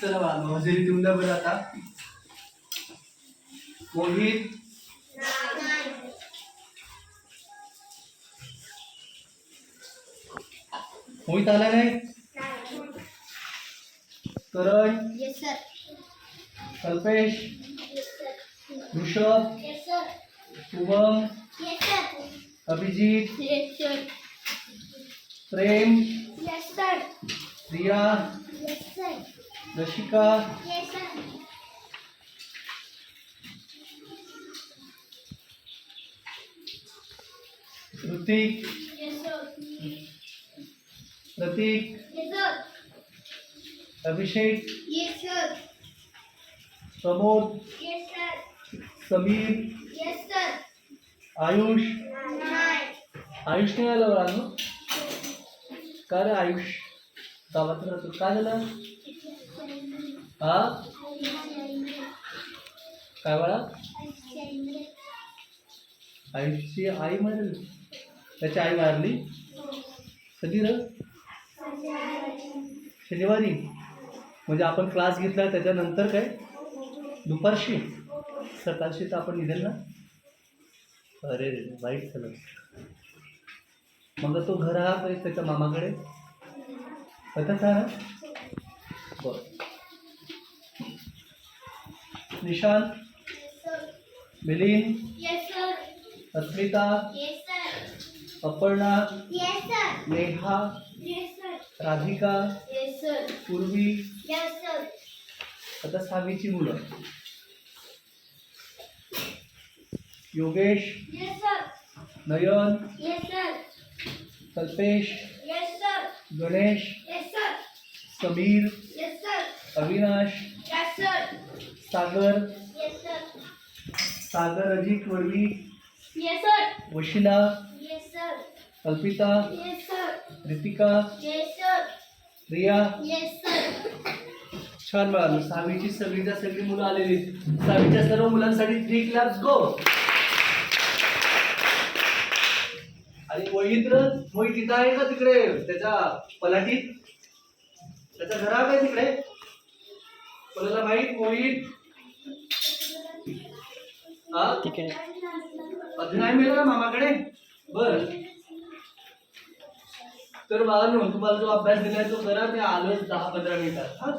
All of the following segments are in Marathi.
चला बा हजेरी देऊन द्या बरं आता मोहित मोहित आला नाही करण. कल्पेश. ऋषभ. शुभम. अभिजित. प्रेम Yes, रशिका Yes, ऋतिक। प्रतीक अभिषेक। प्रमोद। समीर। आयुष। आयुष नाही आलं बरं का रे आयुष? गावात राहतो. काय झालं? हा? काय बाळा? आईची आई मारेल. त्याची आई मारली? कधी र शनिवारी. म्हणजे आपण क्लास घेतला त्याच्यानंतर काय? दुपारशी. सकाळशी तर आपण निघेल ना? अरे रे वाईट झालं. मग तो घर हा त्याच्या मामाकडे? कथाच हा बरं बर. निशांत. मिलिंद. अस्मिता. अपर्णा. नेहा. राधिका. पूर्वी. आता सहावीची मुलं योगेश. नयन. कल्पेश. गणेश. समीर. अविनाश. सागर. सागर अजित वडवी. वशिला. कल्पिता. रितिका. रिया. छान मिळालं सहावीची सगळीच्या सगळी मुलं आलेली सहावीच्या सर्व मुलांसाठी थ्री क्लास गो आणि मोहित र मोहित तिथं आहे का तिकडे त्याच्या पलाटीत त्याच्या घरा काय तिकडे कोणाला माहीत मोहित हा? अजून आहे मिळाला मामाकडे? बर. तर बाळांनो तुम्हाला जो अभ्यास दिलाय तो करा मी आलोच दहा पंधरा मिनिटात. हा?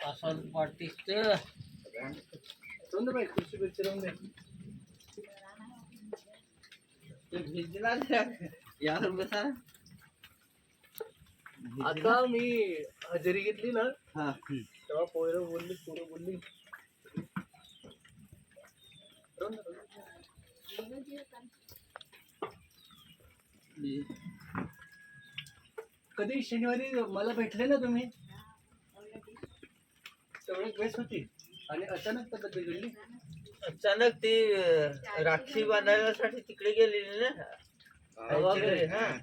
पासवर्ड वाटतेस तर राहून दे बाई, खुर्ची बिर्ची राहून दे. ते भिजला यावर बसा आता मी हजेरी घेतली ना तेव्हा पोरं बोलली पोरं बोलली. कधी शनिवारी मला भेटले ना तुम्ही? तेवढी वेळेस होती. आणि अचानक तब्येत बिघडली. अचानक ती राखी बांधायसाठी तिकडे गेलेली ना. आईच्या घरी, हा.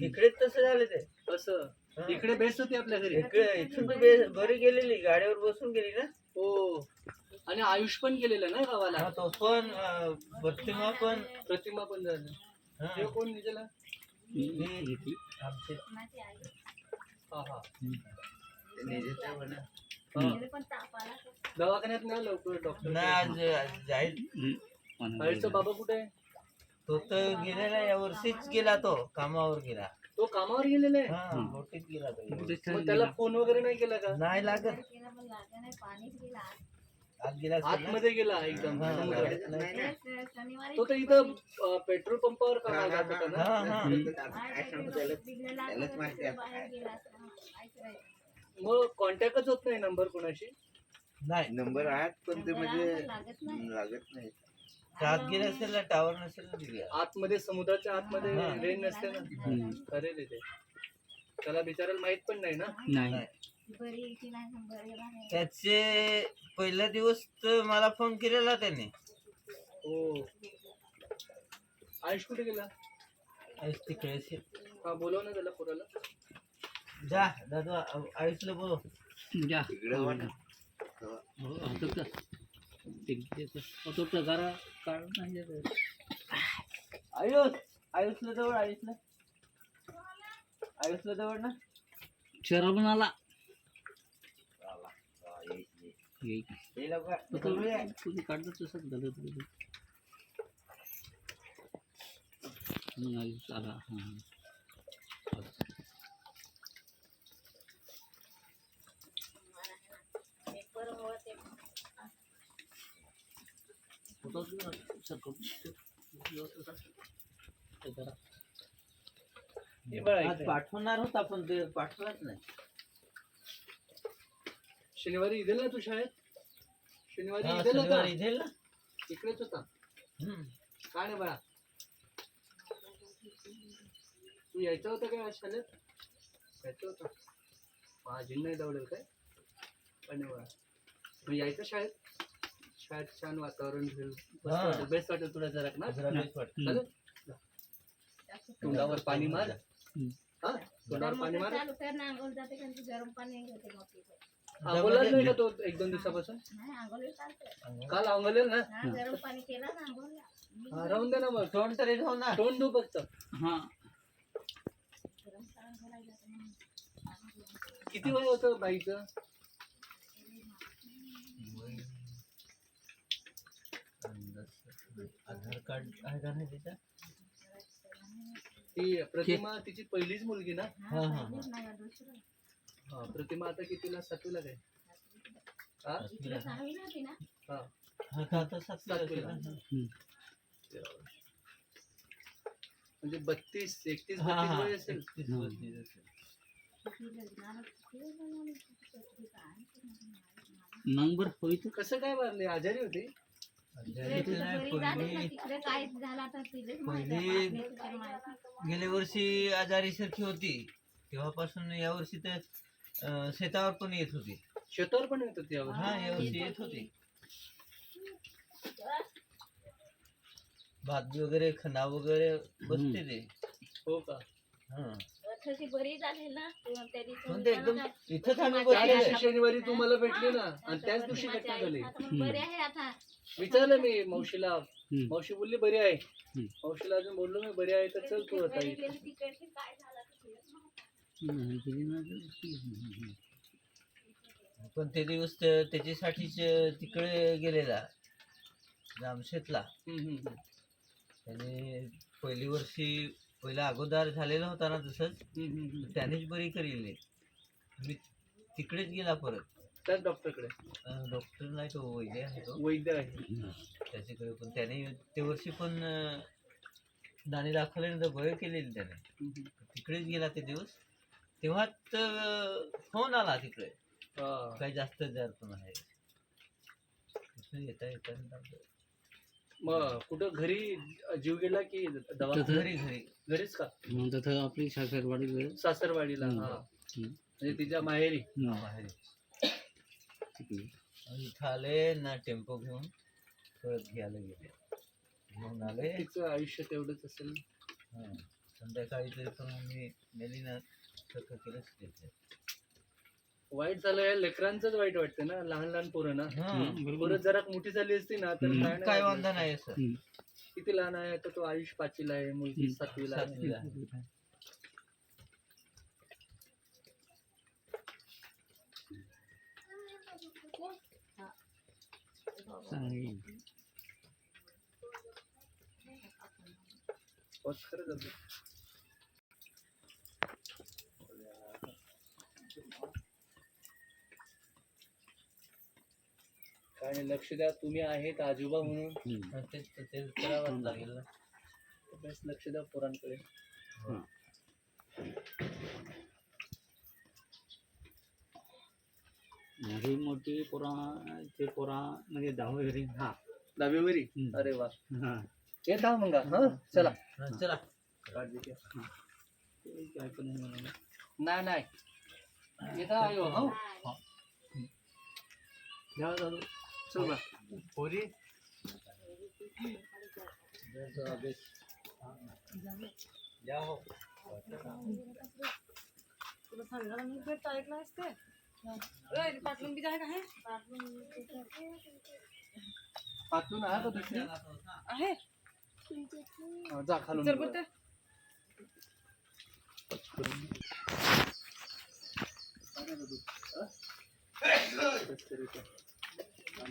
तिकडे तसं झालं ते. असं. हा. इकडे बेस्ट होती आपल्या घरी. इकडे इथून बरी गेलेली गाडीवर बसून गेली ना. हो. आणि आयुष पण गेलेलं ना गावाला? हा, तो पण प्रतिमा पण. प्रतिमा पण झालं. कोण निघाला? ही आमचे. हा हा दवाखान्यात नाही लवकर डॉक्टर नाही आज आज जाईल. आयुषचा बाबा कुठे आहे? तो तर गेलेला या वर्षीच गेला तो कामावर गेला. तो कामावर गेलेला आहे? हा मोठीच गेला तो. मग त्याला फोन वगैरे नाही केला का? नाही लागत. आज. गेला. असेल ना? आतमध्ये गेला एकदम. हा, समुद्रात. लागत नाही. तेच शनिवारी तो तर इथं अं, पेट्रोल पंपावर कामाला जात होता ना? हा हा. मग कॉन्टॅक्टच होत नाही नंबर कोणाशी? नाही. नंबर आहेत पण ते म्हणजे लागत नाही. आत गेले असेल ना टावर नसेल ना तिथे आतमध्ये समुद्राच्या आतमध्ये हा. रेंज नसते ना करेल ते त्याला बिचारायला माहीत पण नाही ना? नाही. त्याचे पहिला दिवस तर मला फोन केलेला त्याने. हो. आयुष कुठे गेला? आयुष तिकडे असेल. हा बोलव ना त्याला पोराला. जा दादू आ- आयुषला बोलव. इकडे हो ना. आयुष आयुषला जवळ आयुषला. आयुषला जवळ ना. आला ये लवकर. जवळ ये. तुझी काढलं तसंच झालं तुझं मग आयुष आला. हां पेपरमुळं ते फोटो सरकव. ते करा. हे बघा आज इथे. पाठवणार होता पण ते पाठवलाच नाही. शनिवारी इदेल ना तू शाळेत? शनिवारी इदेल ना इकडेच होता. काय नाही बाळा? तू यायचं होतं काय आज शाळेत? यायचं होतं. माझी नाही दवडेल काय? पण नाही बाळा मग यायचं शाळेत? शाळेत छान वातावरण. बेस्ट वाटेल. तुला जरा ना. चालेल तोंडावर पाणी मार. हा? तोंडावर पाणी मार. चालू कर ना आंघोळ जाते कारण ती गरम पाणी होते मग तिथे. आंघोळलाच नाही का तो एक दोन दिवसापासून? काल आंघोळेल ना? गरम पाणी केलं ना आंघोळला राहून दे ना मग. तोंड तरी ठेव ना. तोंड धू फक्त. हां. किती वय होतं बाईचं? आधार कार्ड आहे का नाही त्याच्यात? ती प्रतिमा तिची पहिलीच मुलगी ना? हा, हा. हा. प्रतिमा आता कितीला? सातवीला काय? हा? हा. हा का आता सातवीला असेल? म्हणजे बत्तीस एकतीस हा, बत्तीस हा. वय असेल. एकतीस, बत्तीस असेल. तिला लग्नाला किती जणांनी तिची काय ते नाही. मग बरं होईत कसं काय मारले? आजारी होते? पहिली. गेल्या वर्षी आजारी सारखी होती. तेव्हापासून या वर्षी तर अं, शेतावर पण येत होती. शेतावर पण येत होती यावर हा या वर्षी येत होती. भाजी वगैरे खना वगैरे बसते ते. हो का? हा. बरी झाली ना. त्या इथंच आम्ही त्या बसलेले दिवशी शनिवारी तू मला भेटली ना? आणि त्याच दिवशी घटना झाली. बरी आहे आता. विचारलं मी मावशीला. हम्म. मावशी बोलली बरी आहे. मावशीला अजून बोललो मी बरी आहे तर चल तू आता घरी. गेली तिकडची. काय झालं माहिती. पण ते दिवस त- त्याच्यासाठीच अं, तिकडे गेलेला जामशेतला. हम्म, हम्म, हम्म. त्याने पहिली वर्षी पहिला अगोदर झालेला होता ना तसंच. त्यानेच बरी करेली. मी तिकडेच गेला परत. त्याच डॉक्टरकडे? अं, डॉक्टर नाही तो वैद्य आहे तो. वैद्य आहे. त्याच्याकडे पण त्याने ते वर्षी पण अं, दाणे दाखवल्यानंतर बरं केलेली त्याने. तिकडेच गेला ते दिवस. तेव्हाच अं, फोन आला तिकडे. हा. काही जास्त जार पण आहे. तिथून येता येता मग कुठं घरी जीव गेला की दवाखान्यात? तिथं- घरी घरी. घरीच का? मग तसं आपली सासरवाडी वेळ सासरवाडीला हम्म. हा. हम्म. म्हणजे तिच्या माहेरी? बाहेर तिकडे. इथं आले ना टेम्पो घेऊन परत घ्यायला गेले. घेऊन आले. तिचं आयुष्य तेवढंच असेल हा. संध्याकाळी तरी पण मी नेली ना सारखं केलंच ते. वाईट झालंय लेकरांचंच वाईट वाटतं ना लहान लहान पोरं ना. बरोबर जरा मोठी झाली असती ना तर. काय काय वाटलं. वांधा नाही असं किती लहान आहे तर तो आयुष पाचवीला आहे मुलगी. सातवीला आहे सातवीला. नाही, लक्ष द्या तुम्ही आहेत आजोबा म्हणून. हा, ते करावंच लागेल ना. बस लक्ष द्या पोरांकडे. ही. मोठी पोरा ते पोरा म्हणजे दहावी हा. हम्म. अरे वा. हा. येत हा मग हा? चला. हा, चला. ते काय पण नाही. नाही नाही. येता आयो हो? जा दादू. चल। बा पोरी या हो तुला सांगायला मी भेट ऐकलं असते ओय, पाटलून बी आहे का हे? पाचून आहे का दुसरी आहे? हा, जा खालून चल बघ.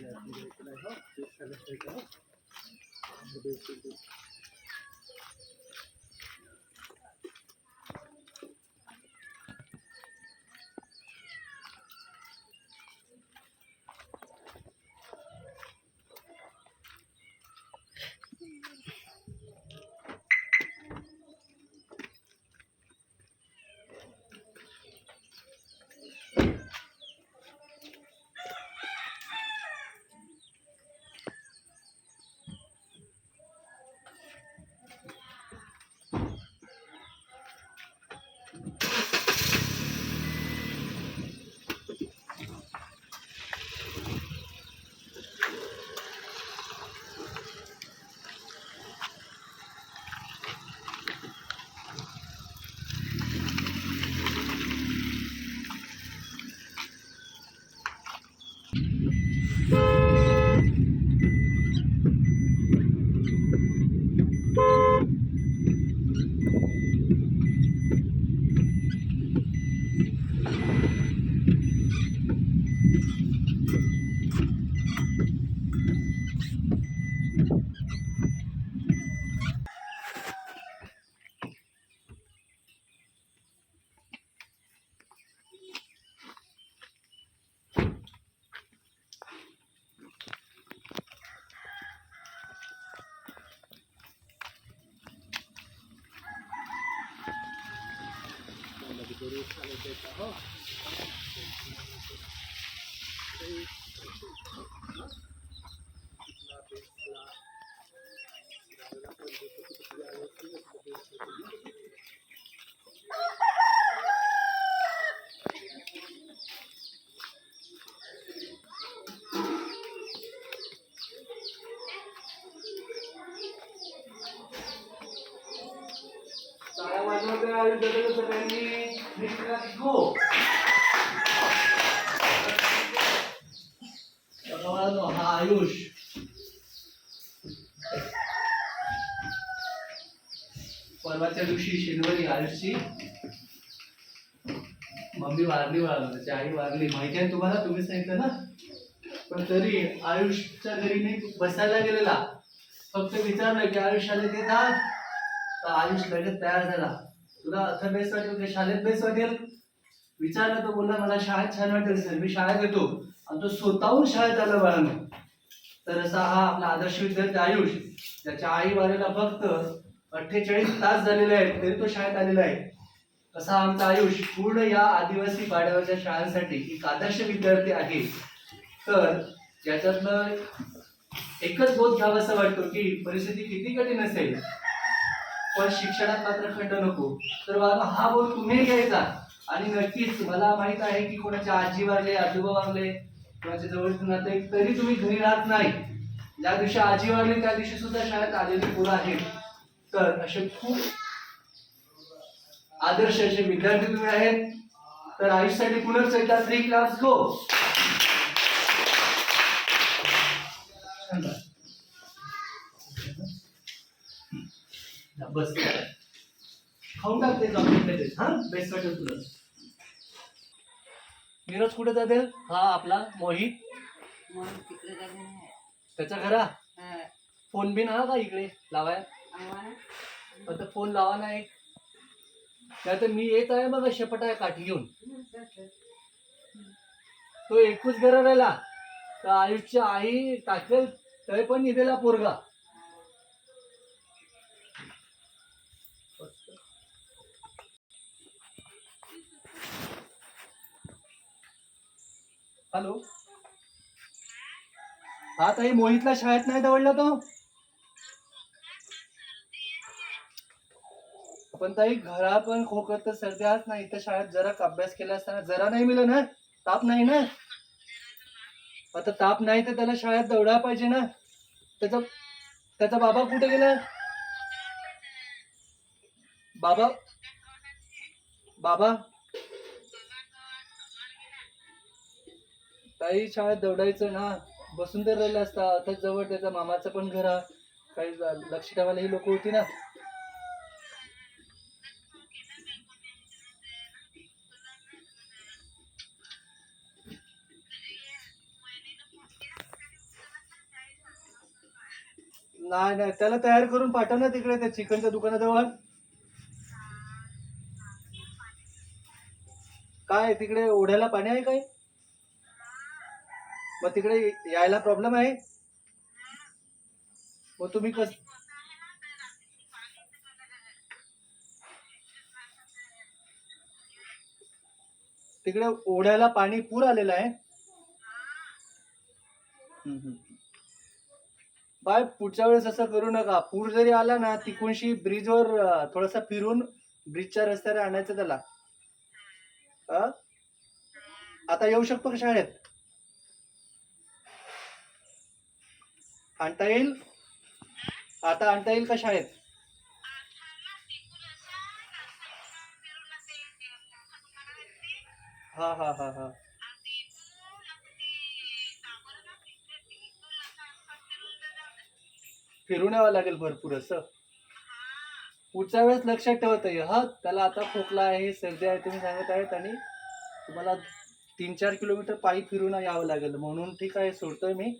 Thank you. परवाच्या दिवशी शनिवारी आयुषची मम्मी वारली बाळांनो त्याची आई वारली. माहिती आहे तुम्हाला? तुम्ही सांगितलं ना? पण तरी आयुषच्या घरी मी बसायला गेलेला. फक्त विचारलं की आयुष्याला शाळेत येतात? तर आयुष लगेच तयार झाला. तुला अर्थ बेस्ट वाटेल का? शाळेत बेस्ट वाटेल? विचारलं तो बोलला मला शाळेत छान वाटेल सर मी शाळेत येतो. आणि तो स्वतःहून शाळेत आला बाळांनो. तर असा हा आपला आदर्श विद्यार्थी आयुष त्याच्या आई वारेला फक्त अठ्ठेचाळीस तास झालेले आहेत तरी तो शाळेत आलेला आहे. असा आमचा आयुष पूर्ण या आदिवासी पाड्यावरच्या शाळांसाठी एक आदर्श विद्यार्थी आहे. तर याच्यातलं एकच बोध घ्यावासा वाटतो की परिस्थिती किती कठीण असेल पण शिक्षणात मात्र खंड नको. तर बाबा हा बोध तुम्ही घ्यायचा? आणि नक्कीच मला माहीत आहे की कोणाच्या आजी वारले आजोबा वारले कोणाच्या जवळचे नाते तरी तुम्ही घरी राहत नाही. ज्या दिवशी आजी वारली त्या दिवशी सुद्धा शाळेत आलेली पोरं आहेत. तर असे खूप आदर्श असे विद्यार्थी तुम्ही आहेत. तर आयुष्यासाठी पुनर्च एकदा थ्री क्लास गो बस. खाऊन टाक ते चॉकलेट हा? बेस्ट वाटेल तुला. नीरज कुठे जाते? हा आपला मोहित. त्याच्या घरा. हा, फोन बिन हा का इकडे? लावाय. आता फोन लावा नाही. नाही तर मी येत आहे बघा शेपट आहे काठी घेऊन. तो एकूच घर राहिला. तर आयुष्य आई टाकेल तरी पण निघेला पोरगा. हॅलो? हा ताई मोहितला शाळेत नाही दवडला तो? पण ताई घरा पण खोकत तर सर्दी आहात नाही. तर शाळेत जरा अभ्यास केला असताना जरा नाही मिळलं ना? ताप नाही ना? आता ताप नाही तर त्याला शाळेत दौडा पाहिजे ना? त्याचा त्याचा बाबा कुठे गेला? बाबा बाबा? ताई शाळेत दौडायचं ना? बसून तर राहिलं असता. आता जवळ त्याच्या मामाचं पण घर काही लक्ष ठेवायला ही लोक होती ना? नाही नाही. त्याला तयार करून पाठव ना तिकडे त्या चिकनच्या दुकानाजवळ. काय तिकडे ओढ्याला पाणी आहे काय मग तिकडे यायला प्रॉब्लेम आहे? मग तुम्ही कस तिकडे ओढ्याला पाणी पूर आलेलं आहे हम्म, हम्म. बाय पुढच्या वेळेस असं करू नका. पूर जरी आला ना तिकोणशी ब्रिजवर थोडासा फिरून ब्रिजच्या रस्त्यावर आणायचं त्याला. आता येऊ शकतो का शाळेत? आणता येईल? आता आणता येईल का शाळेत? हा हा हा हा. फिरून यावं लागेल भरपूर असं. पुढच्या वेळेस लक्षात ठेवत आहे हा त्याला आता खोकला आहे सर्दी आहे तुम्ही सांगत आहेत आणि तुम्हाला तीन चार किलोमीटर पायी फिरून यावं लागेल. म्हणून ठीक आहे सोडतोय मी.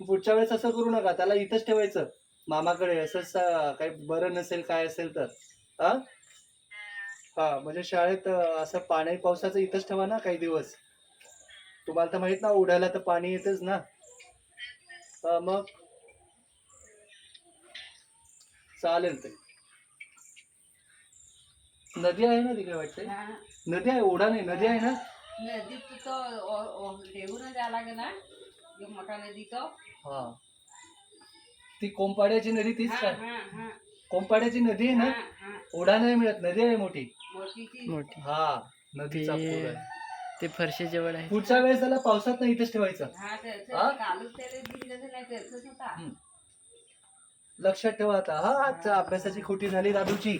पुढच्या वेळेस असं करू नका. त्याला इथंच ठेवायचं. मामाकडे असंच काही बरं नसेल काय असेल तर. हा हा म्हणजे शाळेत असं पाणी पावसाचं इथंच ठेवा ना काही दिवस. तुम्हाला तर माहीत ना उडायला तर पाणी येतच ना. मग? चालेल ते. नदी आहे ना तिकडे वाटते हा, नदी आहे ओढा नाही नदी आहे ना? नदी तिथं जायला लागेल ना मोठा नदी तो हा. ती कोंपाड्याची नदी तीच काय? हा कोंपाड्याची नदी आहे हा ना ओढा नाही मिळत नदी आहे मोठी. मोठी. हा नदीचा ते- पूर आहे. ते फरशी जवळ आहे. पुढच्या वेळेस त्याला पावसात नाही इथेच ठेवायचं. हा त्याचं हा? कालच त्याला दिलं नाही त्याचंच होता हम्म. लक्षात ठेवा आता. हा आजचा अभ्यासाची खोटी झाली दादूची.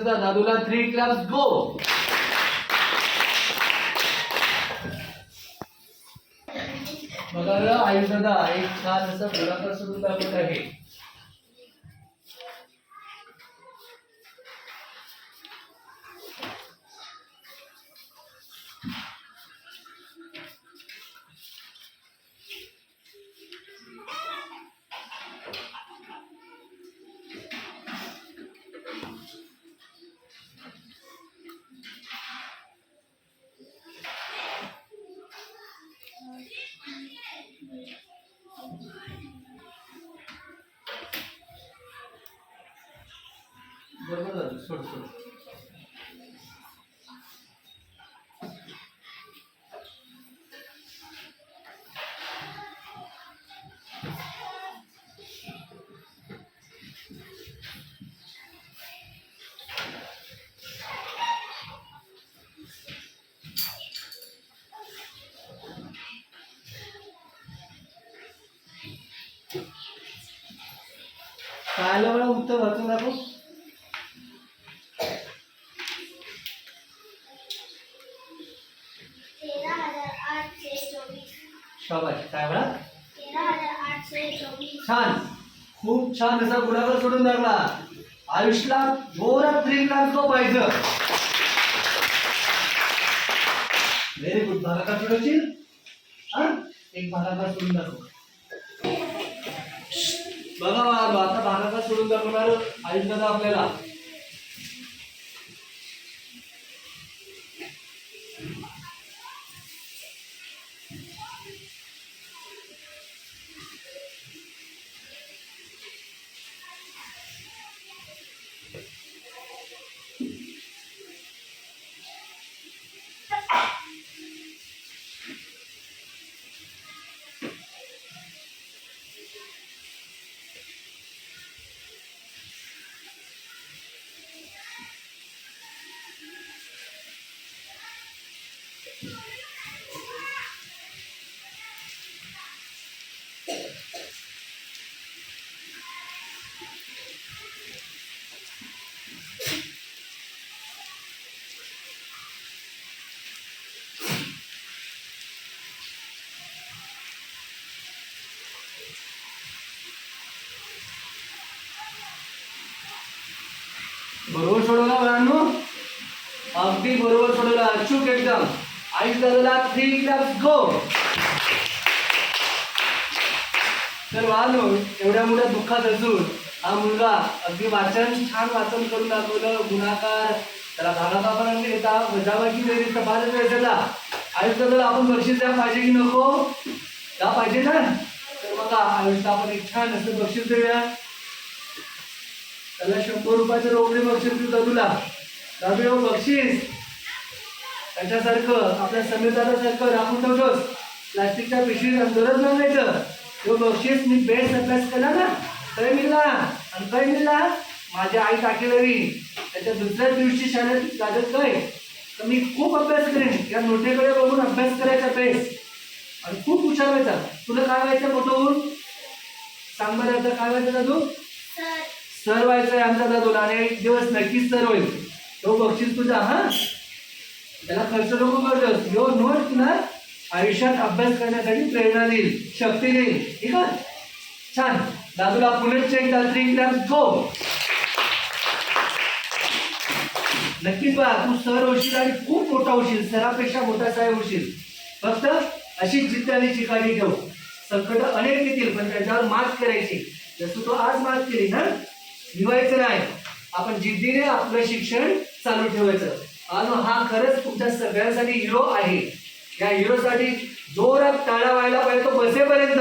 सुद्धा दादूला थ्री क्लास गो बघा ग, दादा एक छान असं गोलाकार सोडून दाखवत आहे. उत्तर वाचून दाखव शाबाश काय म्हणा? छान. खूप छान असा गुणाकार सोडून लागला. आयुषला जोरात गो पाहिजे. व्हेरी गुड भागाकार सोडवशील हा? एक भागाकार सोडून दाखव. बघा आता भागाकार सोडून दाखवणार आयुष आपल्याला बरोबर सोडवला मुलांनो अगदी बरोबर सोडवला. अचूक एकदम. आयुष दादाला थ्री क्लास गो तर वाहनो एवढ्या मोठ्या दुःखात असून हा मुलगा अगदी वाचन छान वाचन करून दाखवलं. गुणाकार. त्याला भागाकार पण येता. वजाबाकी बेरीज तपासत वेळ त्याला. आयुष दादाला आपण बक्षीस द्या पाहिजे की नको? द्या पाहिजे ना? तर बघा आयुष्य आपण एक छान असं बक्षीस देऊया. त्याला शंभर रुपयाचं रोकडी बक्षीस देऊ दादूला दादू येऊ बक्षीस. त्याच्यासारखं आपल्या समीर राखून ठेवतोस. प्लास्टिकच्या पिशवीत अंदरच मागायचं तो बक्षीस मी बेस्ट अभ्यास केला ना? काय मिळला आणि काय मिळला माझ्या आई टाकेलरी त्याच्या दुसऱ्या दिवशी शाळेत लागत काय तर मी खूप अभ्यास करेन. या नोटेकडे बघून अभ्यास करायचा बेस्ट आणि खूप हुशार व्हायचा. तुला काय व्हायचं मोठं होऊन? सांग बरं काय व्हायचं दादू? सर सर व्हायचं आहे आमचा दादूला. आणि एक दिवस नक्कीच सर होईल. तो बक्षीस तुझा हा? त्याला खर्च नको करतोस यो नोट तुला. आयुष्यात अभ्यास करण्यासाठी प्रेरणा देईल शक्ती देईल. ठीक आहे? छान. दादूला पुण्याचे एकदा थ्री क्लास गो नक्कीच बा तू सर होशील आणि खूप मोठा होशील. सरापेक्षा मोठा साहेब होशील. फक्त अशी जिद्द आणि चिकाटी ठेव. संकट अनेक येतील पण त्याच्यावर मात करायची. जसं तू आज मात केली ना भिवायचं नाही. आपण जिद्दीने आपलं शिक्षण चालू ठेवायचं. आणि हा खरंच तुमच्या सगळ्यांसाठी हिरो आहे. या हिरोसाठी जोरात टाळा व्हायला पाहिजे तो बसेपर्यंत